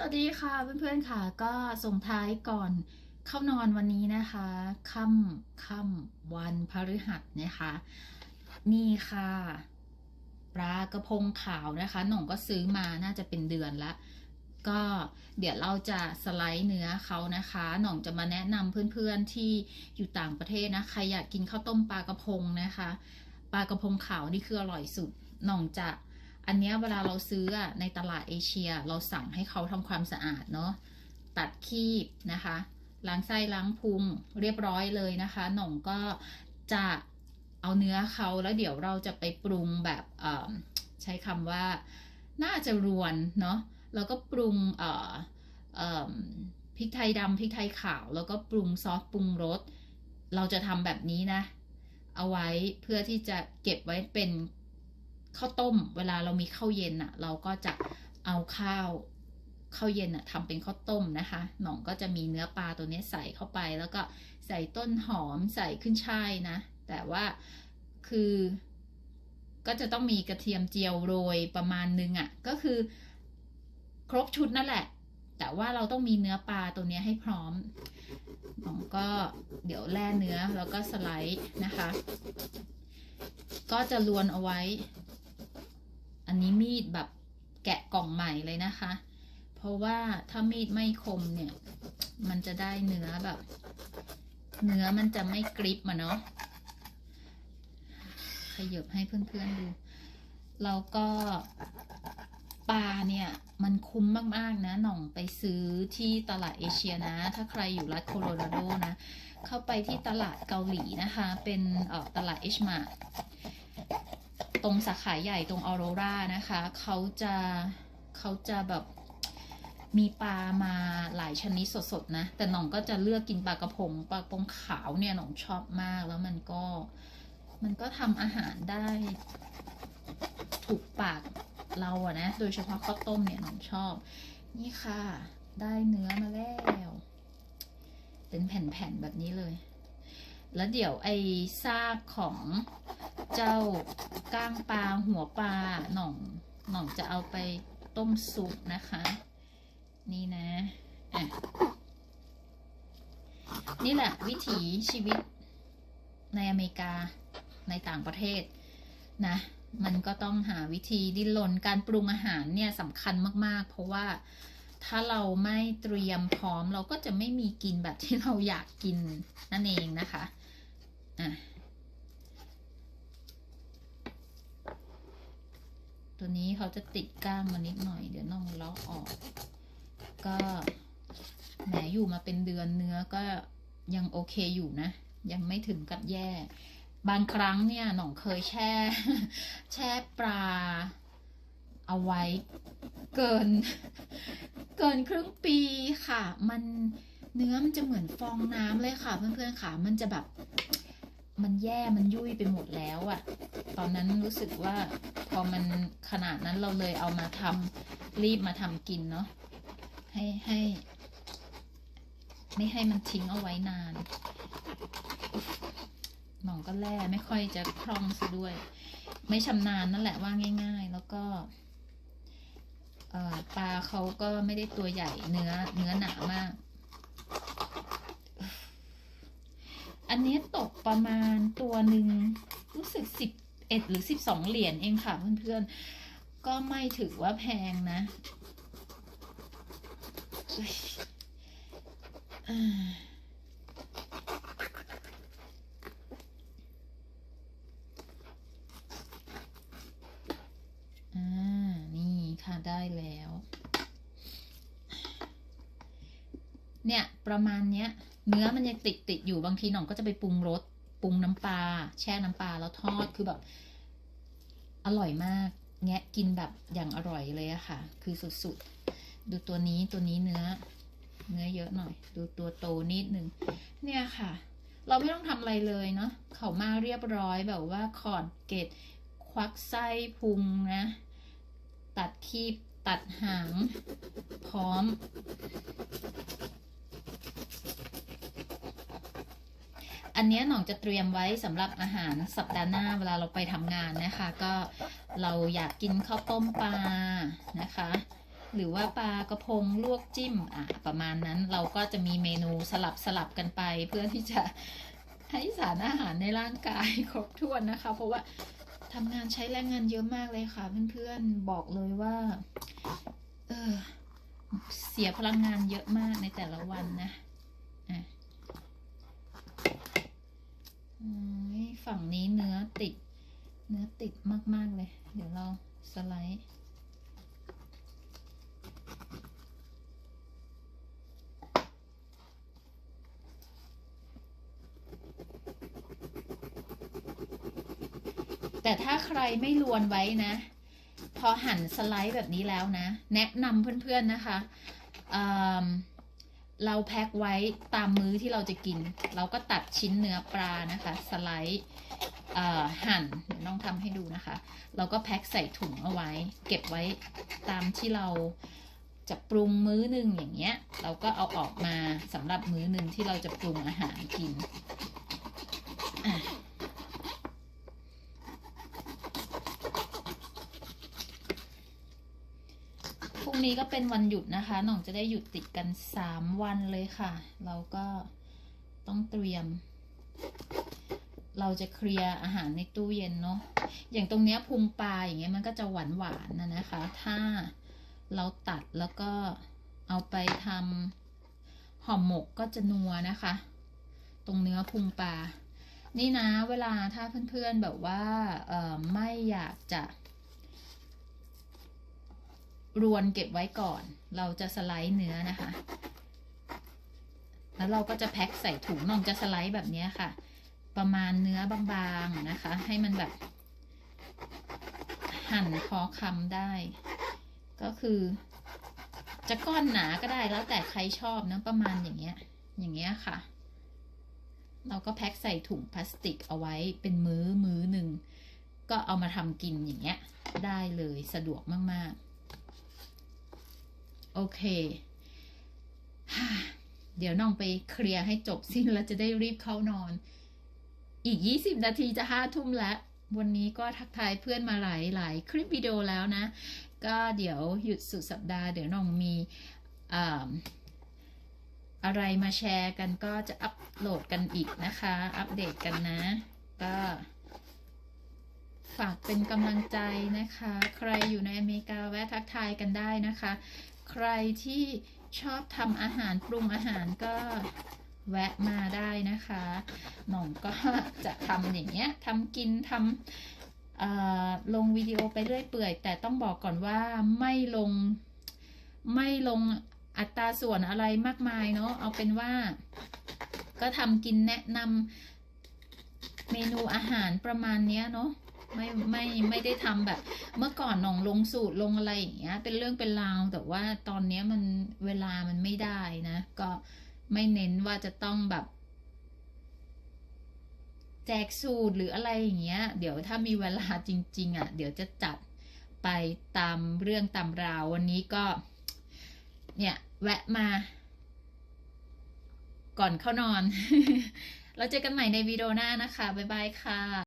สวัสดีค่ะเพื่อนๆค่ะ ก็ส่งท้ายก่อนเข้านอนวันนี้นะคะค่ำค่ำวันพฤหัสนะคะ นี่ค่ะปลากระพงขาวนะคะหน่องก็ซื้อมาน่าจะเป็นเดือนละก็เดี๋ยวเราจะสไลด์เนื้อเขานะคะ หน่องจะมาแนะนำเพื่อนๆที่อยู่ต่างประเทศนะใครอยากกินข้าวต้มปลากระพงนะคะปลากระพงขาวนี่คืออร่อยสุดหน่องจะ อันเนี้ยเวลาเราซื้อในตลาดเอเชีย เราสั่งให้เขาทำความสะอาดเนาะตัดคีบนะคะล้างไส้ล้างพุงเรียบร้อยเลยนะคะหน่องก็จะเอาเนื้อเขาแล้วเดี๋ยวเราจะไปปรุงแบบใช้คำว่าน่าจะรวนเนาะแล้วก็ปรุงพริกไทยดำพริกไทยขาว แล้วก็ปรุงซอสปรุงรสเราจะทำแบบนี้นะ เอาไว้เพื่อที่จะเก็บไว้เป็น ข้าวต้ม เวลาเรามีข้าวเย็นอะเราก็จะเอาข้าวข้าวเย็นอะทำเป็นข้าวต้มนะคะหน่องก็จะมีเนื้อปลาตัวนี้ใส่เข้าไป แล้วก็ใส่ต้นหอมใส่ขึ้นช่ายนะ แต่ว่าคือก็จะต้องมีกระเทียมเจียวโรยประมาณนึงอะ่ะ ก็คือ ครบชุดนั่นแหละ แต่ว่าเราต้องมีเนื้อปลาตัวนี้ให้พร้อมหน่องก็เดี๋ยวแล่เนื้อแล้วก็สไลด์นะคะ ก็จะลวนเอาไว้ อันนี้มีดแบบแกะกล่องใหม่เลยนะคะ เพราะว่าถ้ามีดไม่คมเนี่ย มันจะได้เนื้อแบบ เนื้อมันจะไม่กริบมาเนาะขยับให้เพื่อนๆดูแล้วก็ปลาเนี่ยมันคุ้มมากๆนะหน่องไปซื้อที่ตลาดเอเชียนะ ถ้าใครอยู่รัฐโคโลราโดนะ เข้าไปที่ตลาดเกาหลีนะคะ เป็นออตลาดเอชมา ตรงสาขาใหญ่ตรงออโรรานะคะเขาจะเขาจะแบบมีปลามาหลายชนิดสดๆนะ แต่หน่องก็จะเลือกกินปลากระพงปลากระพงขาวเนี่ยหน่องชอบมากแล้วมันก็มันก็ทำอาหารได้ถูกปากเราอะนะ โดยเฉพาะข้าวต้มเนี่ยหน่องชอบ นี่ค่ะ ได้เนื้อมาแล้ว เป็นแผ่นๆแบบนี้เลย แล้วเดี๋ยวไอ้ซากของ เจ้าก้างปลาหัวปลาหน่องหน่องจะเอาไปต้มซุปนะคะ นี่นะอะนี่แหละวิถีชีวิตในอเมริกาในต่างประเทศนะ มันก็ต้องหาวิธีดิ้นรนการปรุงอาหารเนี่ยสำคัญมากๆ เพราะว่าถ้าเราไม่เตรียมพร้อมเราก็จะไม่มีกินแบบที่เราอยากกินนั่นเองนะคะ อะ ตัวนี้เขาจะติดก้างมานิดหน่อย เดี๋ยวน้องเลาะออก ก็แหมอยู่มาเป็นเดือนเนื้อก็ยังโอเคอยู่นะ ยังไม่ถึงกับแย่ บางครั้งเนี่ยหน่องเคยแช่ แช่ปลา เอาไว้เกิน เกินครึ่งปีค่ะ มันเนื้อมันจะเหมือนฟองน้ำเลยค่ะ เพื่อนๆค่ะ มันจะแบบ มันแย่มันยุ่ยไปหมดแล้วอะตอนนั้นรู้สึกว่า อมันขนาดนั้นเราเลยเอามาทำรีบมาทำกินเนาะให้ให้ ไม่ให้มันทิ้งเอาไว้นานหมองก็แล่ไม่ค่อยจะคล่องซะด้วย ไม่ชำนาญนั่นแหละว่าง่าย ๆ แล้วก็ปลาเขาก็ไม่ได้ตัวใหญ่เนื้อเนื้อหนามาก อันนี้ตกประมาณตัวหนึ่งรู้สึกสิบ เอ็ดหรือสิบสองเหรียญเองค่ะเพื่อนๆ ก็ไม่ถือว่าแพงนะอ่านี่ค่ะได้แล้ว เนี่ย ประมาณเนี้ย เนื้อมันยังติดติดอยู่บางทีหน่องก็จะไปปรุงรส ปรุงน้ำปลาแช่น้ำปลาแล้วทอดคือแบบ อร่อยมาก แงะกินแบบอย่างอร่อยเลยอะค่ะ คือสุดๆ ดูตัวนี้ตัวนี้เนื้อ เนื้อเยอะหน่อย ดูตัวโตนิดหนึ่งเนี่ยค่ะ เราไม่ต้องทำอะไรเลยเนาะเขามาเรียบร้อยแบบว่าขอดเกตควักไส้พุงนะ ตัดคีบตัดหาง พร้อม อันนี้หน่องจะเตรียมไว้สำหรับอาหารสัปดาห์หน้าเวลาเราไปทำงานนะคะ ก็เราอยากกินข้าวต้มปลานะคะ หรือว่าปลากระพงลวกจิ้มอะประมาณนั้นเราก็จะมีเมนูสลับสลับกันไป เพื่อที่จะให้สารอาหารในร่างกายครบถ้วนนะคะ เพราะว่าทำงานใช้แรงงานเยอะมากเลยค่ะ เพื่อนๆบอกเลยว่า เออเสียพลังงานเยอะมากในแต่ละวันนะอืม ฝั่งนี้เนื้อติด เนื้อติดมาก ๆ เลย เดี๋ยวเราสไลด์แต่ถ้าใครไม่ลวนไว้นะ พอหั่นสไลด์แบบนี้แล้วนะ แนะนำเพื่อน ๆ นะคะ เราแพ็คไว้ตามมื้อที่เราจะกิน เราก็ตัดชิ้นเนื้อปลานะคะ สไลด์เอ่อหั่นเดี๋ยวน้องทำให้ดูนะคะ เราก็แพ็คใส่ถุงเอาไว้ เก็บไว้ตามที่เราจะปรุงมื้อหนึ่งอย่างเงี้ย เราก็เอาออกมาสำหรับมื้อหนึ่งที่เราจะปรุงอาหารกินอะ พ รุ่งนี้ก็เป็นวันหยุดนะคะหน่องจะได้หยุดติดกันสามวันเลยค่ะ เราก็ต้องเตรียม เราจะเคลียร์อาหารในตู้เย็นเนาะอย่างตรงเนี้ยพุงปลาอย่างเงี้ยมันก็จะหวานหวานนะนะคะ ถ้าเราตัดแล้วก็เอาไปทำห่อหมกก็จะนัวนะคะ ตรงเนื้อพุงปลานี่นะเวลาถ้าเพื่อนๆแบบว่าไม่อยากจะ รวนเก็บไว้ก่อน เราจะสไลด์เนื้อนะคะ แล้วเราก็จะแพ็คใส่ถุงน้องจะสไลด์แบบนี้ค่ะ ประมาณเนื้อบางๆนะคะ ให้มันแบบ หั่นพอคำได้ ก็คือ จะก้อนหนาก็ได้แล้วแต่ใครชอบนะประมาณอย่างเงี้ย อย่างเงี้ยค่ะ เราก็แพ็คใส่ถุงพลาสติกเอาไว้เป็นมื้อมื้อหนึ่งก็เอามาทำกินอย่างเงี้ย ได้เลยสะดวกมากๆ โอเค เดี๋ยวน้องไปเคลียร์ให้จบสิ้นแล้วจะได้รีบเข้านอน อีก 20 นาทีจะห้าทุ่มแล้ว วันนี้ก็ทักทายเพื่อนมาหลายหลายคลิปวิดีโอแล้วนะ ก็เดี๋ยวหยุดสุดสัปดาห์ เดี๋ยวน้องมีอ่าอะไรมาแชร์กันก็จะอัปโหลดกันอีกนะคะ อัปเดตกันนะ ก็ฝากเป็นกำลังใจนะคะ ใครอยู่ในอเมริกาแวะทักทายกันได้นะคะ ใครที่ชอบทำอาหารปรุงอาหารก็แวะมาได้นะคะหน่องก็จะทำอย่างเงี้ยทำกินทำลงวิดีโอไปเรื่อยเปื่อย แต่ต้องบอกก่อนว่าไม่ลงไม่ลงอัตราส่วนอะไรมากมายเนาะเอาเป็นว่า ก็ทำกินแนะนำเมนูอาหารประมาณเนี้ยเนาะ ไม่ไม่ไม่ได้ทำแบบ เมื่อก่อนน่องลงสูตรลงอะไรอย่างเงี้ย เป็นเรื่องเป็นราวแต่ว่าตอนเนี้ยมันเวลามันไม่ได้นะ ก็ไม่เน้นว่าจะต้องแบบ แจกสูตรหรืออะไรอย่างเงี้ย เดี๋ยวถ้ามีเวลาจริง ๆอะ เดี๋ยวจะจัดไปตามเรื่องตามราววันนี้ก็ เนี่ย แวะมา ก่อนเข้านอนแล้วเจอกันใหม่ในวิดีโอหน้านะคะ บ๊ายบายค่ะ